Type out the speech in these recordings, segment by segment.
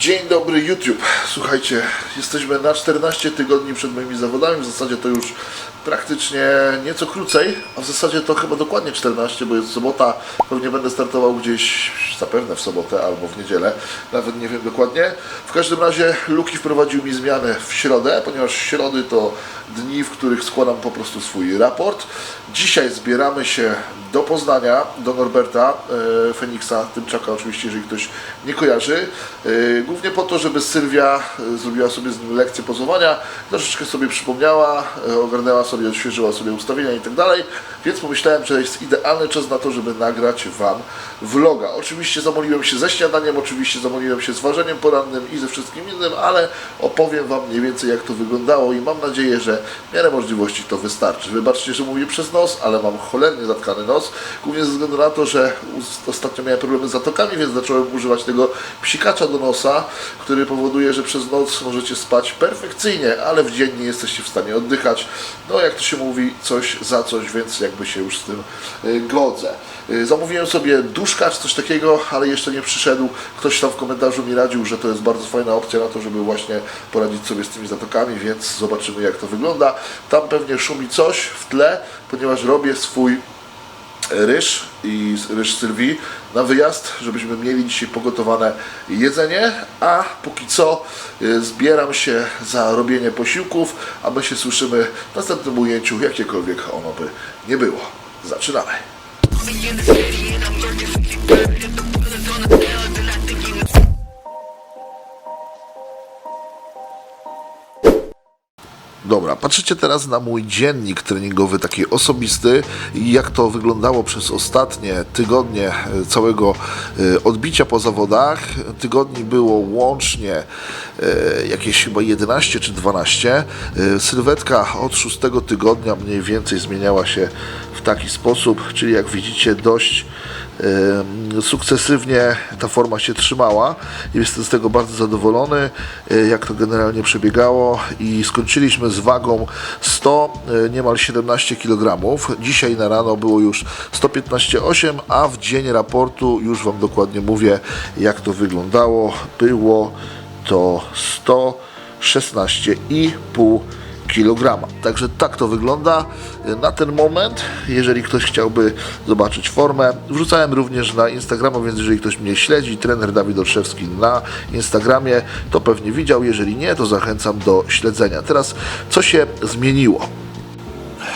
Dzień dobry YouTube. Słuchajcie, jesteśmy na 14 tygodni przed moimi zawodami. W zasadzie to już praktycznie nieco krócej, a w zasadzie to chyba dokładnie 14, bo jest sobota. Pewnie będę startował gdzieś zapewne w sobotę albo w niedzielę. Nawet nie wiem dokładnie. W każdym razie Luki wprowadził mi zmianę w środę, ponieważ środy to dni, w których składam po prostu swój raport. Dzisiaj zbieramy się do Poznania, do Norberta e, Feniksa, Tymczaka oczywiście, jeżeli ktoś nie kojarzy. Głównie po to, żeby Sylwia e, zrobiła sobie z nim lekcję pozowania, troszeczkę sobie przypomniała, e, ogarnęła sobie, odświeżyła sobie ustawienia i tak dalej, więc pomyślałem, że jest idealny czas na to, żeby nagrać Wam vloga. Oczywiście zamoliłem się ze śniadaniem, oczywiście zamoliłem się z ważeniem porannym i ze wszystkim innym, ale opowiem Wam mniej więcej jak to wyglądało i mam nadzieję, że w miarę możliwości to wystarczy. Wybaczcie, że mówię przez nos, ale mam cholernie zatkany nos, głównie ze względu na to, że ostatnio miałem problemy z zatokami, więc zacząłem używać tego psikacza do nosa, który powoduje, że przez noc możecie spać perfekcyjnie, ale w dzień nie jesteście w stanie oddychać. No jak to się mówi, coś za coś, więc jakby się już z tym y, godzę. Y, Zamówiłem sobie duszka czy coś takiego, ale jeszcze nie przyszedł. Ktoś tam w komentarzu mi radził, że to jest bardzo fajna opcja na to, żeby właśnie poradzić sobie z tymi zatokami, więc zobaczymy jak to wygląda. Tam pewnie szumi coś w tle, ponieważ robię swój ryż i ryż Sylwii na wyjazd, żebyśmy mieli dzisiaj pogotowane jedzenie, a póki co y, zbieram się za robienie posiłków, a my się słyszymy w następnym ujęciu, jakiekolwiek ono by nie było. Zaczynamy! Dobra, patrzycie teraz na mój dziennik treningowy, taki osobisty jak to wyglądało przez ostatnie tygodnie e, całego e, odbicia po zawodach. Tygodni było łącznie e, jakieś chyba 11 czy 12. E, Sylwetka od szóstego tygodnia mniej więcej zmieniała się w taki sposób, czyli jak widzicie dość sukcesywnie ta forma się trzymała i jestem z tego bardzo zadowolony, y, jak to generalnie przebiegało i skończyliśmy z wagą 100, y, niemal 17 kg. Dzisiaj na rano było już 115,8, a w dzień raportu już Wam dokładnie mówię, jak to wyglądało. Było to 116,5 kg. Także tak to wygląda na ten moment. Jeżeli ktoś chciałby zobaczyć formę, wrzucałem również na Instagrama, więc jeżeli ktoś mnie śledzi, trener Dawid Olszewski na Instagramie, to pewnie widział. Jeżeli nie, to zachęcam do śledzenia. Teraz, co się zmieniło?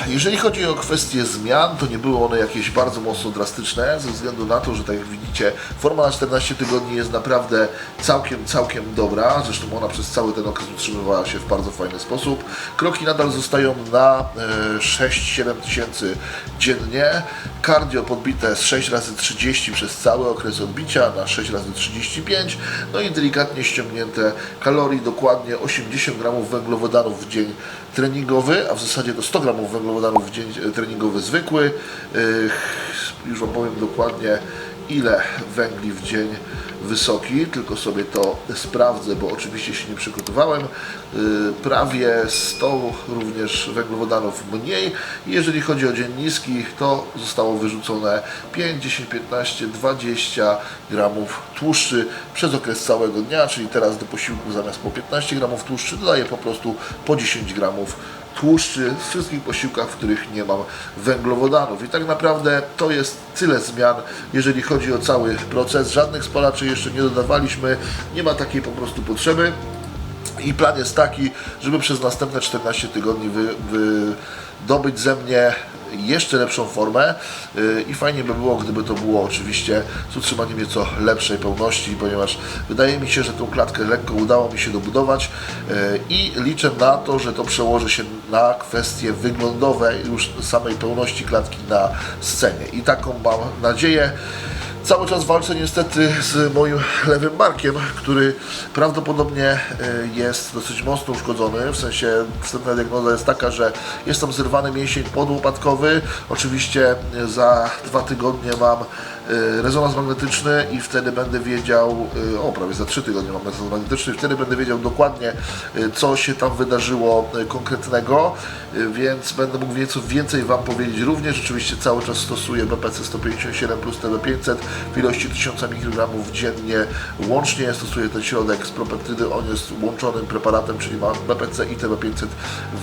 Jeżeli chodzi o kwestie zmian, to nie były one jakieś bardzo mocno drastyczne, ze względu na to, że tak jak widzicie, forma na 14 tygodni jest naprawdę całkiem, całkiem dobra. Zresztą ona przez cały ten okres utrzymywała się w bardzo fajny sposób. Kroki nadal zostają na e, 6-7 tysięcy dziennie. Cardio podbite z 6 razy 30 przez cały okres odbicia na 6 razy 35. No i delikatnie ściągnięte kalorii, dokładnie 80 gramów węglowodanów w dzień treningowy, a w zasadzie to 100 gramów węglowodanów w dzień e, treningowy zwykły. Yy, Już Wam powiem dokładnie ile węgli w dzień wysoki, tylko sobie to sprawdzę, bo oczywiście się nie przygotowałem. Yy, Prawie 100 również węglowodanów mniej. Jeżeli chodzi o dzień niski, to zostało wyrzucone 5, 10, 15, 20 gramów tłuszczy przez okres całego dnia, czyli teraz do posiłku zamiast po 15 gramów tłuszczy dodaję po prostu po 10 gramów tłuszczy w wszystkich posiłkach, w których nie mam węglowodanów. I tak naprawdę to jest tyle zmian, jeżeli chodzi o cały proces. Żadnych spalaczy jeszcze nie dodawaliśmy, nie ma takiej po prostu potrzeby. I plan jest taki, żeby przez następne 14 tygodni wy, wydobyć ze mnie jeszcze lepszą formę yy, i fajnie by było, gdyby to było oczywiście z utrzymaniem nieco lepszej pełności, ponieważ wydaje mi się, że tą klatkę lekko udało mi się dobudować yy, i liczę na to, że to przełoży się na kwestie wyglądowe już samej pełności klatki na scenie i taką mam nadzieję. Cały czas walczę niestety z moim lewym barkiem, który prawdopodobnie e, jest dosyć mocno uszkodzony. W sensie wstępna diagnoza jest taka, że jest tam zerwany mięsień podłopatkowy. Oczywiście e, za dwa tygodnie mam rezonans magnetyczny i wtedy będę wiedział, y, o prawie za 3 tygodnie mam rezonans magnetyczny, wtedy będę wiedział dokładnie y, co się tam wydarzyło y, konkretnego, y, więc będę mógł nieco więcej Wam powiedzieć. Również oczywiście cały czas stosuję BPC 157 plus TB500 w ilości 1000 mikrogramów dziennie łącznie. Stosuję ten środek z propeptydy, on jest łączonym preparatem, czyli ma BPC i TB500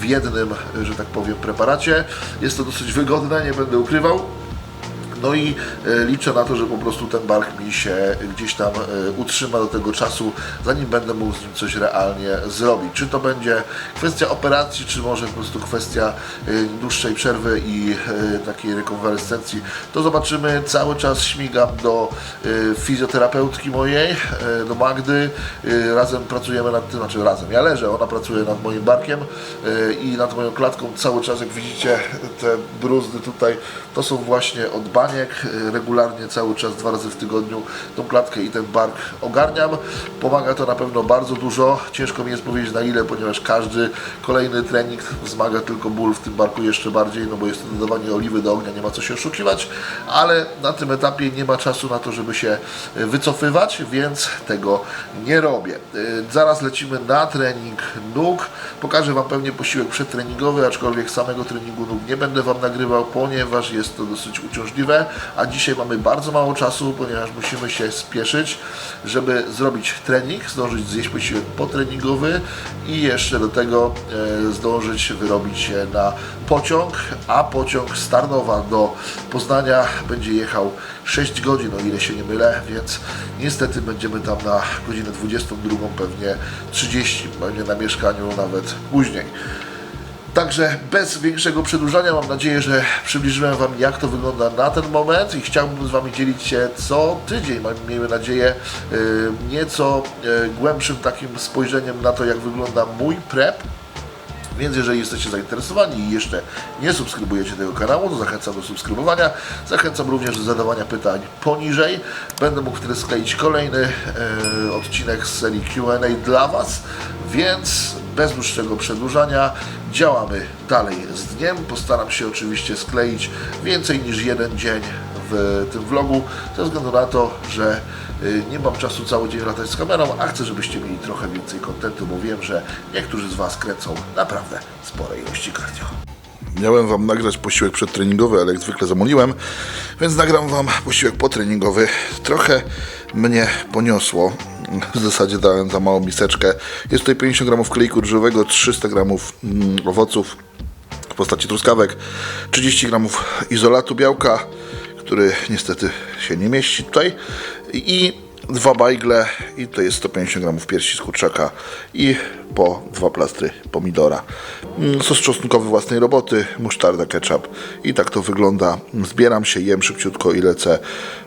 w jednym, y, że tak powiem, preparacie. Jest to dosyć wygodne, nie będę ukrywał. No i e, liczę na to, że po prostu ten bark mi się gdzieś tam e, utrzyma do tego czasu, zanim będę mógł z nim coś realnie zrobić. Czy to będzie kwestia operacji, czy może po prostu kwestia e, dłuższej przerwy i takiej rekonwalescencji, to zobaczymy. Cały czas śmigam do fizjoterapeutki mojej, do Magdy. Razem pracujemy nad tym, znaczy razem, ja leżę, ona pracuje nad moim barkiem i nad moją klatką. Cały czas, jak widzicie, te bruzdy tutaj, to są właśnie od baniek. E, Regularnie, cały czas, dwa razy w tygodniu tą klatkę i ten bark ogarniam. Pomaga to na pewno bardzo dużo. Ciężko mi jest powiedzieć na ile, ponieważ każdy kolejny trening wzmaga tylko ból w tym barku jeszcze bardziej, no bo jest to dodawanie oliwy do ognia, nie ma co się oszukiwać, ale na tym etapie nie ma czasu na to, żeby się e, wycofywać, więc tego nie robię. E, Zaraz lecimy na trening nóg. Pokażę Wam pewnie posiłek przedtreningowy, aczkolwiek samego treningu nóg nie będę Wam nagrywał, ponieważ jest to dosyć uciążliwe, a dzisiaj mamy bardzo mało czasu, ponieważ musimy się spieszyć, żeby zrobić trening, zdążyć zjeść posiłek potreningowy i jeszcze do tego e, zdążyć wyrobić się na pociąg, a pociąg z Tarnowa do Poznania będzie jechał 6 godzin, o ile się nie mylę, więc niestety będziemy tam na godzinę 22, pewnie 30, pewnie na mieszkaniu nawet później. Także bez większego przedłużania mam nadzieję, że przybliżyłem Wam jak to wygląda na ten moment i chciałbym z Wami dzielić się co tydzień, miejmy nadzieję, yy, nieco yy, głębszym takim spojrzeniem na to jak wygląda mój prep. Więc jeżeli jesteście zainteresowani i jeszcze nie subskrybujecie tego kanału, to zachęcam do subskrybowania. Zachęcam również do zadawania pytań poniżej. Będę mógł wtedy skleić kolejny e, odcinek z serii Q&A dla Was, więc bez dłuższego przedłużania działamy dalej z dniem. Postaram się oczywiście skleić więcej niż jeden dzień w tym vlogu, ze względu na to, że y, nie mam czasu cały dzień latać z kamerą, a chcę, żebyście mieli trochę więcej kontentu, bo wiem, że niektórzy z Was kręcą naprawdę spore ilości cardio. Miałem Wam nagrać posiłek przedtreningowy, ale jak zwykle zamoliłem, więc nagram Wam posiłek potreningowy. Trochę mnie poniosło. W zasadzie dałem za małą miseczkę. Jest tutaj 50 gramów klejku ryżowego, 300 gramów mm, owoców w postaci truskawek, 30 gramów izolatu białka, który niestety się nie mieści tutaj i dwa bajgle i to jest 150 gramów piersi z kurczaka i po dwa plastry pomidora. Mm, Sos czosnkowy własnej roboty, musztarda, ketchup i tak to wygląda. Zbieram się, jem szybciutko i lecę.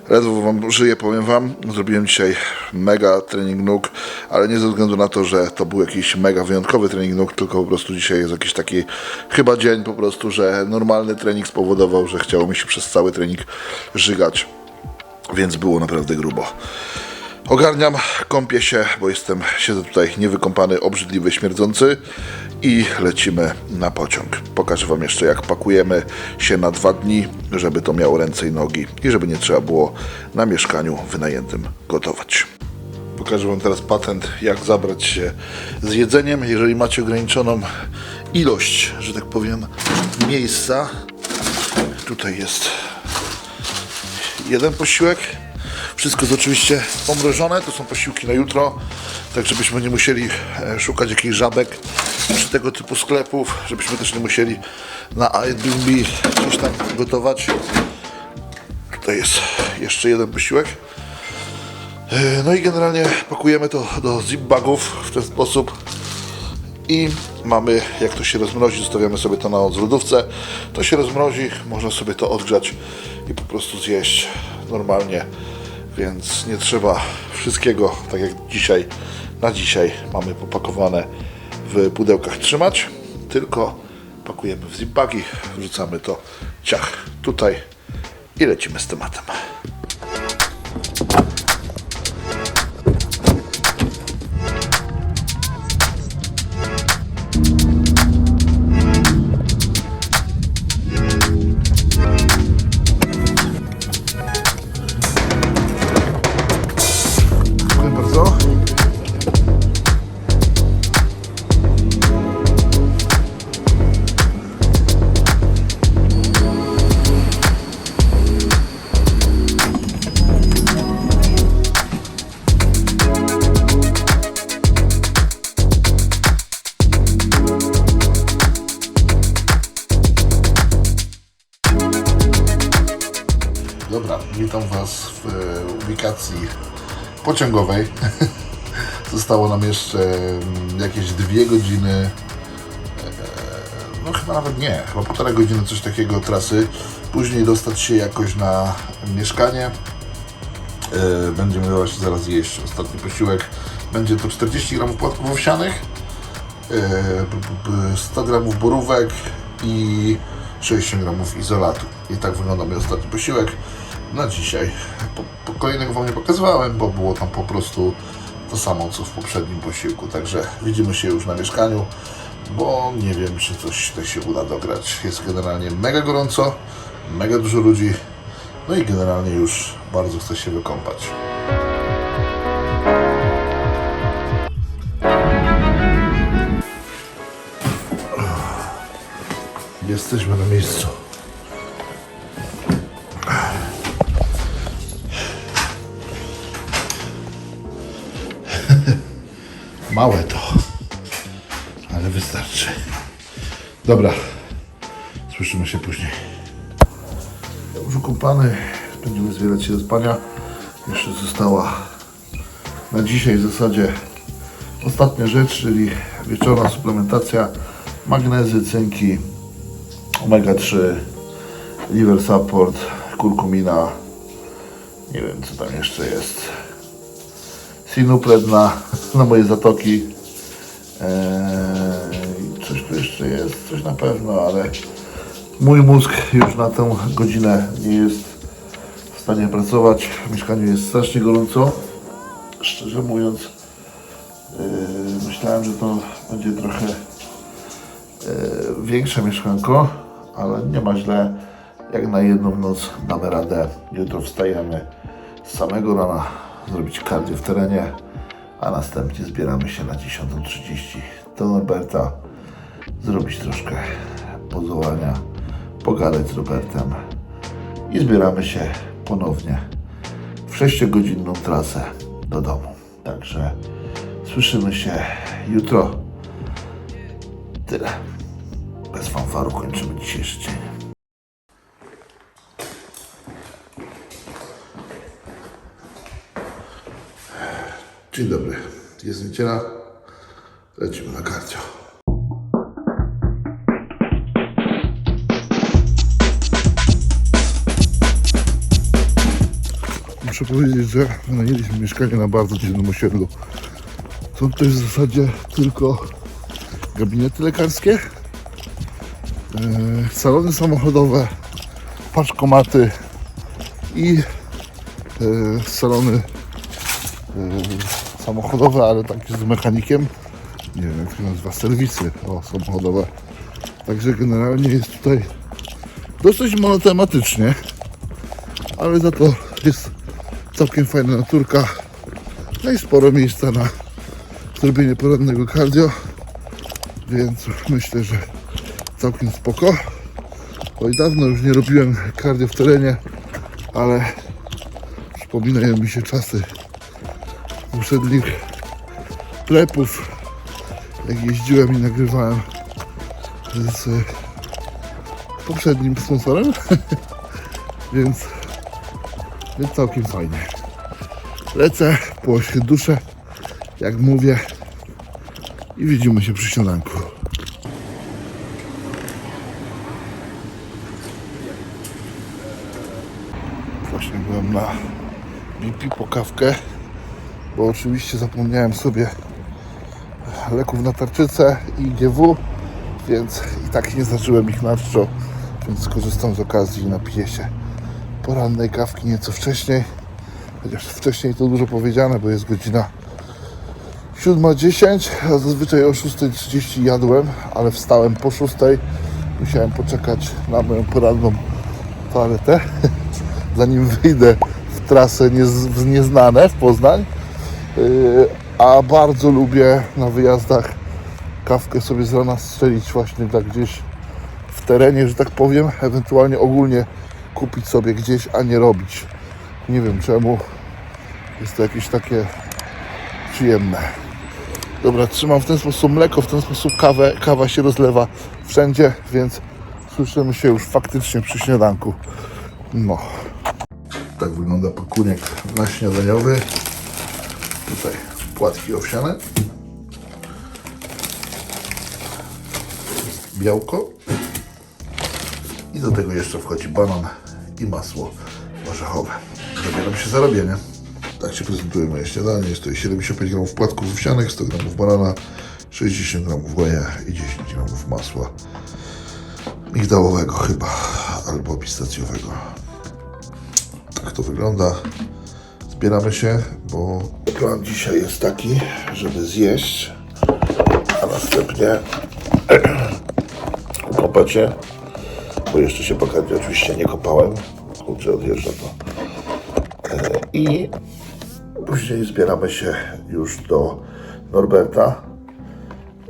Ledwo wam żyję, powiem wam. Zrobiłem dzisiaj mega trening nóg, ale nie ze względu na to, że to był jakiś mega wyjątkowy trening nóg, tylko po prostu dzisiaj jest jakiś taki chyba dzień po prostu, że normalny trening spowodował, że chciało mi się przez cały trening żygać więc było naprawdę grubo. Ogarniam, kąpię się, bo jestem, siedzę tutaj niewykąpany, obrzydliwy, śmierdzący i lecimy na pociąg. Pokażę Wam jeszcze jak pakujemy się na dwa dni, żeby to miało ręce i nogi i żeby nie trzeba było na mieszkaniu wynajętym gotować. Pokażę Wam teraz patent, jak zabrać się z jedzeniem, jeżeli macie ograniczoną ilość, że tak powiem, miejsca. Tutaj jest jeden posiłek. Wszystko jest oczywiście pomrożone, to są posiłki na jutro, tak żebyśmy nie musieli e, szukać jakichś żabek czy tego typu sklepów, żebyśmy też nie musieli na Airbnb gdzieś tam gotować. Tutaj jest jeszcze jeden posiłek. E, No i generalnie pakujemy to do zipbagów w ten sposób i mamy, jak to się rozmrozi, zostawiamy sobie to na zlodówce. To się rozmrozi, można sobie to odgrzać i po prostu zjeść normalnie, więc nie trzeba wszystkiego, tak jak dzisiaj, na dzisiaj mamy popakowane w pudełkach trzymać, tylko pakujemy w zipbagi, wrzucamy to ciach tutaj i lecimy z tematem. Was w e, ubikacji pociągowej. Zostało nam jeszcze mm, jakieś dwie godziny, e, no chyba nawet nie, chyba półtora godziny coś takiego trasy. Później dostać się jakoś na mieszkanie. E, Będziemy właśnie zaraz jeść ostatni posiłek. Będzie to 40 gramów płatków owsianych, e, b- b- b- 100 gramów borówek i 60 gramów izolatu. I tak wygląda mój ostatni posiłek na dzisiaj. Po, po kolejnego Wam nie pokazywałem, bo było tam po prostu to samo, co w poprzednim posiłku. Także widzimy się już na mieszkaniu, bo nie wiem, czy coś tutaj się uda dograć. Jest generalnie mega gorąco, mega dużo ludzi, no i generalnie już bardzo chcę się wykąpać. Jesteśmy na miejscu. Małe to, ale wystarczy. Dobra, słyszymy się później. Ja już będziemy zbierać się do spania. Jeszcze została na dzisiaj w zasadzie ostatnia rzecz, czyli wieczorna suplementacja magnezy, cynki, omega-3, liver support, kurkumina, nie wiem co tam jeszcze jest, sinupred na, na moje zatoki, eee, coś tu jeszcze jest, coś na pewno, ale mój mózg już na tę godzinę nie jest w stanie pracować, w mieszkaniu jest strasznie gorąco, szczerze mówiąc, Yy, myślałem, że to będzie trochę yy, większe mieszkanko, ale nie ma źle. Jak na jedną noc damy radę. Jutro wstajemy z samego rana zrobić kardio w terenie, a następnie zbieramy się na 10.30 do Norberta, zrobić troszkę pozowania, pogadać z Robertem i zbieramy się ponownie w 6-godzinną trasę do domu. Także słyszymy się jutro. Tyle. Bez fanfaru kończymy dzisiejszy dzień. Dzień dobry. Jest niedziela. Lecimy na kardio. Muszę powiedzieć, że wynajęliśmy mieszkanie na bardzo dziwnym osiedlu. Są to w zasadzie tylko gabinety lekarskie, e, salony samochodowe, paczkomaty i e, salony e, samochodowe, ale takie z mechanikiem. Nie wiem jak się nazywa, serwisy o, samochodowe. Także generalnie jest tutaj dosyć monotematycznie, ale za to jest całkiem fajna naturka. No i sporo miejsca na zrobienie porannego cardio, więc myślę, że całkiem spoko. Oj, dawno już nie robiłem cardio w terenie, ale przypominają mi się czasy poprzednich plepów, jak jeździłem i nagrywałem z poprzednim sponsorem, więc, więc całkiem fajnie. Lecę, położę duszę, jak mówię i widzimy się przy śniadanku. Właśnie byłem na BP po kawkę, bo oczywiście zapomniałem sobie leków na tarczycę i GW, więc i tak nie zażyłem ich na czczo, więc skorzystam z okazji i napiję się porannej kawki nieco wcześniej. Chociaż wcześniej to dużo powiedziane, bo jest godzina 7.10, a zazwyczaj o 6.30 jadłem, ale wstałem po 6.00. Musiałem poczekać na moją poranną toaletę, zanim wyjdę w trasę w nieznane w Poznań. Yy, a bardzo lubię na wyjazdach kawkę sobie z rana strzelić właśnie tak gdzieś w terenie, że tak powiem, ewentualnie ogólnie kupić sobie gdzieś, a nie robić. Nie wiem czemu. Jest to jakieś takie przyjemne. Dobra, trzymam w ten sposób mleko, w ten sposób kawę. Kawa się rozlewa wszędzie, więc słyszymy się już faktycznie przy śniadanku. No. Tak wygląda pakunek na śniadaniowy. Tutaj płatki owsiane. Białko. I do tego jeszcze wchodzi banan i masło orzechowe. Zabieram się za robienie. Tak się prezentuje moje śniadanie. Jest to 75 gramów płatków owsianych, 100 gramów banana, 60 gramów goja i 10 gramów masła migdałowego chyba, albo pistacjowego. Tak to wygląda. Zbieramy się, bo plan dzisiaj jest taki, żeby zjeść, a następnie ukąpać się, bo jeszcze się pokazać oczywiście nie kopałem, kurczę odjeżdża to. E, I później zbieramy się już do Norberta,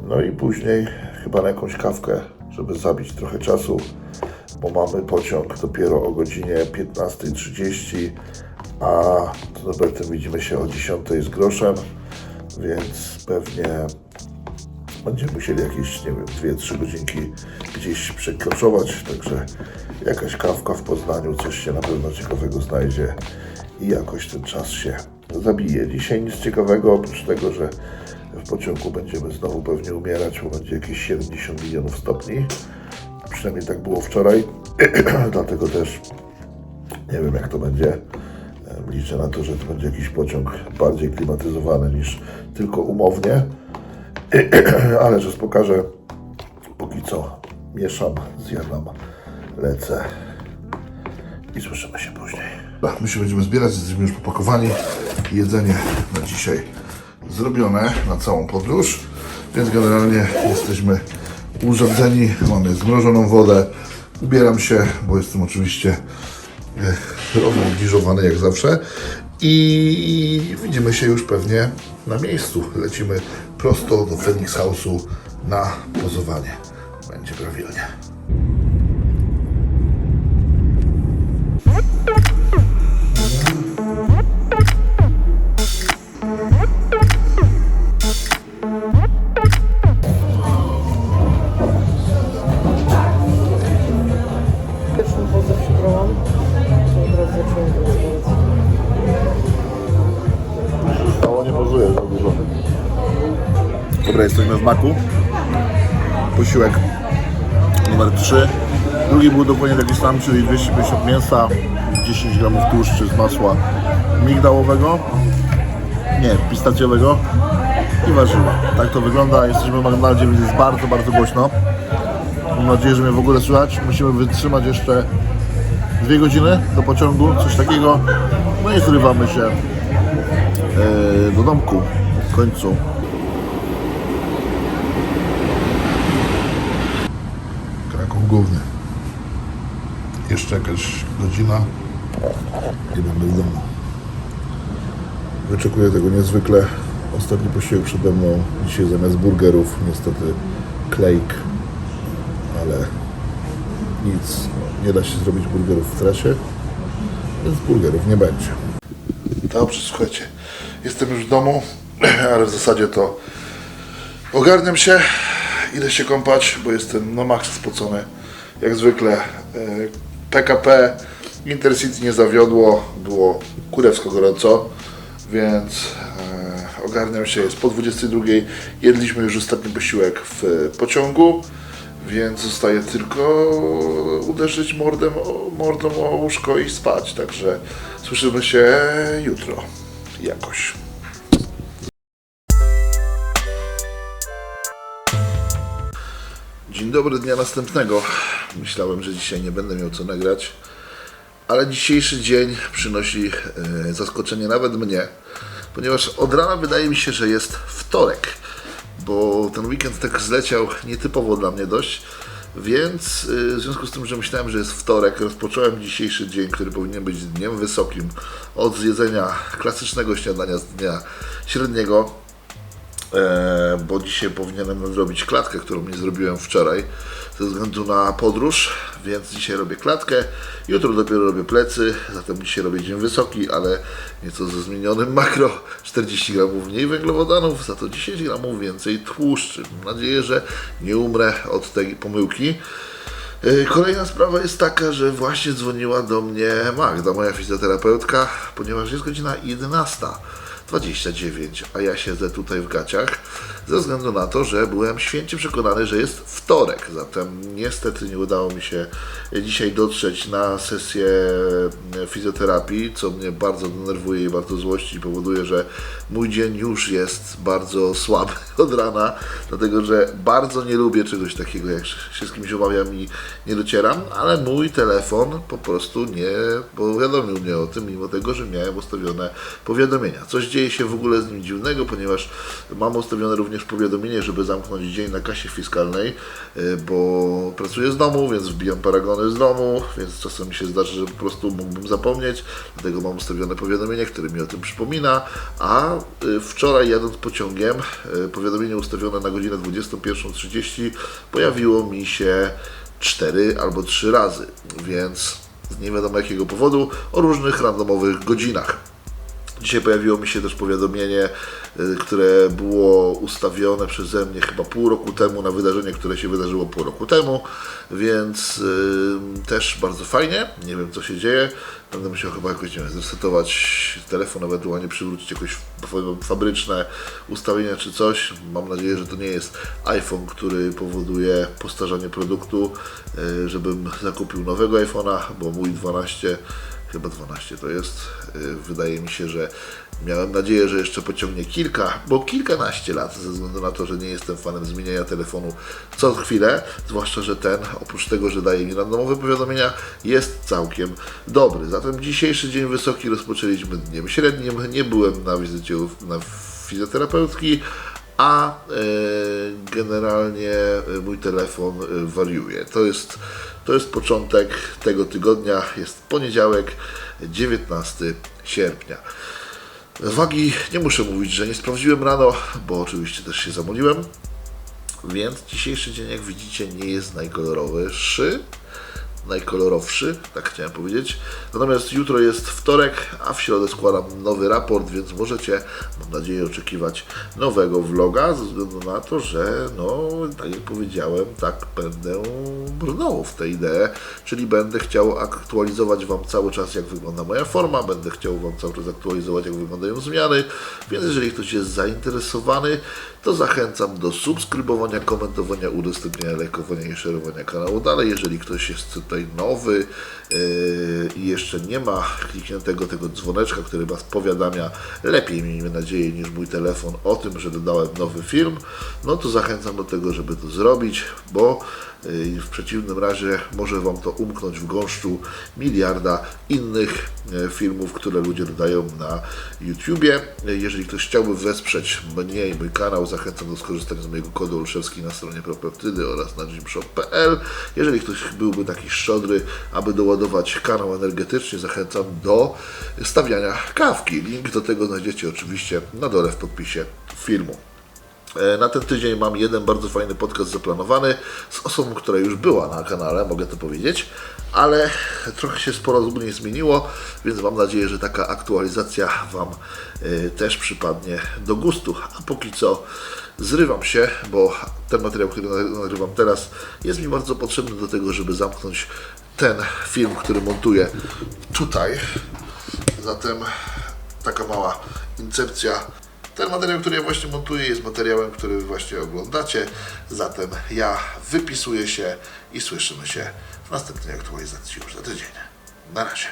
no i później chyba na jakąś kawkę, żeby zabić trochę czasu, bo mamy pociąg dopiero o godzinie 15.30, a z Norbertem widzimy się o 10 z groszem, więc pewnie będziemy musieli jakieś, nie wiem, 2-3 godzinki gdzieś przekroczować, także jakaś kawka w Poznaniu, coś się na pewno ciekawego znajdzie i jakoś ten czas się zabije. Dzisiaj nic ciekawego, oprócz tego, że w pociągu będziemy znowu pewnie umierać, bo będzie jakieś 70 milionów stopni. Przynajmniej tak było wczoraj, dlatego też nie wiem jak to będzie. Liczę na to, że to będzie jakiś pociąg bardziej klimatyzowany niż tylko umownie. Ale że pokażę, póki co mieszam, zjadam, lecę i słyszymy się później. My się będziemy zbierać, jesteśmy już popakowani. Jedzenie na dzisiaj zrobione na całą podróż, więc generalnie jesteśmy urządzeni, mamy zmrożoną wodę. Ubieram się, bo jestem oczywiście e, obliżowany jak zawsze i widzimy się już pewnie na miejscu. Lecimy prosto do Phoenix House'u na pozowanie. Będzie prawilnie. Dobra, jesteśmy w maku. Posiłek numer 3. Drugi był dokładnie taki sam, czyli 250 mięsa, 10 gramów tłuszczy z masła migdałowego, nie, pistacjowego i warzywa. Tak to wygląda. Jesteśmy w McDonaldzie, więc jest bardzo, bardzo głośno. Mam nadzieję, że mnie w ogóle słychać. Musimy wytrzymać jeszcze dwie godziny do pociągu, coś takiego. No i zrywamy się e, do domku w końcu. Główny. Jeszcze jakaś godzina i będę w domu. Wyczekuję tego niezwykle. Ostatni posiłek przede mną. Dzisiaj zamiast burgerów niestety klejk, ale nic. Nie da się zrobić burgerów w trasie, więc burgerów nie będzie. Dobrze, słuchajcie, jestem już w domu, ale w zasadzie to ogarniam się, idę się kąpać, bo jestem na maksa spocony. Jak zwykle e, PKP Intercity nie zawiodło, było kurewsko gorąco, więc e, ogarniam się, jest po 22, jedliśmy już ostatni posiłek w pociągu, więc zostaje tylko uderzyć mordem, mordą o łóżko i spać, także słyszymy się jutro jakoś. Dzień dobry, dnia następnego. Myślałem, że dzisiaj nie będę miał co nagrać, ale dzisiejszy dzień przynosi e, zaskoczenie nawet mnie, ponieważ od rana wydaje mi się, że jest wtorek, bo ten weekend tak zleciał nietypowo dla mnie dość, więc y, w związku z tym, że myślałem, że jest wtorek, rozpocząłem dzisiejszy dzień, który powinien być dniem wysokim od zjedzenia klasycznego śniadania z dnia średniego, e, bo dzisiaj powinienem zrobić klatkę, którą nie zrobiłem wczoraj ze względu na podróż, więc dzisiaj robię klatkę, jutro dopiero robię plecy, zatem dzisiaj robię dzień wysoki, ale nieco ze zmienionym makro, 40 gramów mniej węglowodanów, za to 10 gramów więcej tłuszczy. Mam nadzieję, że nie umrę od tej pomyłki. Yy, Kolejna sprawa jest taka, że właśnie dzwoniła do mnie Magda, moja fizjoterapeutka, ponieważ jest godzina 11.29, a ja siedzę tutaj w gaciach ze względu na to, że byłem święcie przekonany, że jest wtorek. Zatem niestety nie udało mi się dzisiaj dotrzeć na sesję fizjoterapii, co mnie bardzo denerwuje i bardzo złości i powoduje, że mój dzień już jest bardzo słaby od rana, dlatego że bardzo nie lubię czegoś takiego, jak się z kimś umawiam i nie docieram, ale mój telefon po prostu nie powiadomił mnie o tym, mimo tego, że miałem ustawione powiadomienia. Coś dzieje się w ogóle z nim dziwnego, ponieważ mam ustawione również powiadomienie, żeby zamknąć dzień na kasie fiskalnej, y, bo pracuję z domu, więc wbijam paragony z domu, więc czasem mi się zdarzy, że po prostu mógłbym zapomnieć, dlatego mam ustawione powiadomienie, które mi o tym przypomina, a y, wczoraj jadąc pociągiem, y, powiadomienie ustawione na godzinę 21.30 pojawiło mi się 4 albo 3 razy, więc z nie wiadomo jakiego powodu o różnych randomowych godzinach. Dzisiaj pojawiło mi się też powiadomienie, które było ustawione przeze mnie chyba pół roku temu na wydarzenie, które się wydarzyło pół roku temu, więc y, też bardzo fajnie. Nie wiem co się dzieje. Będę musiał chyba jakoś nie wiem, zresetować telefon, ewentualnie przywrócić jakoś fa- fabryczne ustawienia czy coś. Mam nadzieję, że to nie jest iPhone, który powoduje postarzanie produktu, y, żebym zakupił nowego iPhone'a, bo mój 12 chyba 12 to jest. Yy, Wydaje mi się, że miałem nadzieję, że jeszcze pociągnie kilka, bo kilkanaście lat, ze względu na to, że nie jestem fanem zmieniania telefonu co chwilę, zwłaszcza, że ten, oprócz tego, że daje mi randomowe powiadomienia, jest całkiem dobry. Zatem dzisiejszy dzień wysoki rozpoczęliśmy dniem średnim. Nie byłem na wizycie na fizjoterapeutki, a e, generalnie e, mój telefon e, wariuje. To jest, to jest początek tego tygodnia, jest poniedziałek, 19 sierpnia. Wagi nie muszę mówić, że nie sprawdziłem rano, bo oczywiście też się zamoliłem, więc dzisiejszy dzień, jak widzicie, nie jest najkolorowszy, najkolorowszy, tak chciałem powiedzieć. Natomiast jutro jest wtorek, a w środę składam nowy raport, więc możecie, mam nadzieję, oczekiwać nowego vloga, ze względu na to, że, no, tak jak powiedziałem, tak będę brnął w tę ideę, czyli będę chciał aktualizować Wam cały czas, jak wygląda moja forma, będę chciał Wam cały czas aktualizować, jak wyglądają zmiany, więc jeżeli ktoś jest zainteresowany, to zachęcam do subskrybowania, komentowania, udostępniania, lajkowania i szerowania kanału dalej. Jeżeli ktoś jest tutaj nowy yy, i jeszcze nie ma klikniętego tego dzwoneczka, który Was powiadamia lepiej, miejmy nadzieję, niż mój telefon o tym, że dodałem nowy film, no to zachęcam do tego, żeby to zrobić, bo w przeciwnym razie może Wam to umknąć w gąszczu miliarda innych e, filmów, które ludzie dodają na YouTubie. Jeżeli ktoś chciałby wesprzeć mnie i mój kanał, zachęcam do skorzystania z mojego kodu Olszewski na stronie propeptydy oraz na gymshop.pl. Jeżeli ktoś byłby taki szczodry, aby doładować kanał energetycznie, zachęcam do stawiania kawki. Link do tego znajdziecie oczywiście na dole w podpisie filmu. E, Na ten tydzień mam jeden bardzo fajny podcast zaplanowany z osobą, która już była na kanale, mogę to powiedzieć, ale trochę się sporo zupełnie zmieniło, więc mam nadzieję, że taka aktualizacja Wam e, też przypadnie do gustu. A póki co zrywam się, bo ten materiał, który na- nagrywam teraz, jest mi bardzo potrzebny do tego, żeby zamknąć ten film, który montuję tutaj. Zatem taka mała incepcja. Ten materiał, który ja właśnie montuję, jest materiałem, który właśnie oglądacie. Zatem ja wypisuję się i słyszymy się w następnej aktualizacji już za tydzień. Na razie.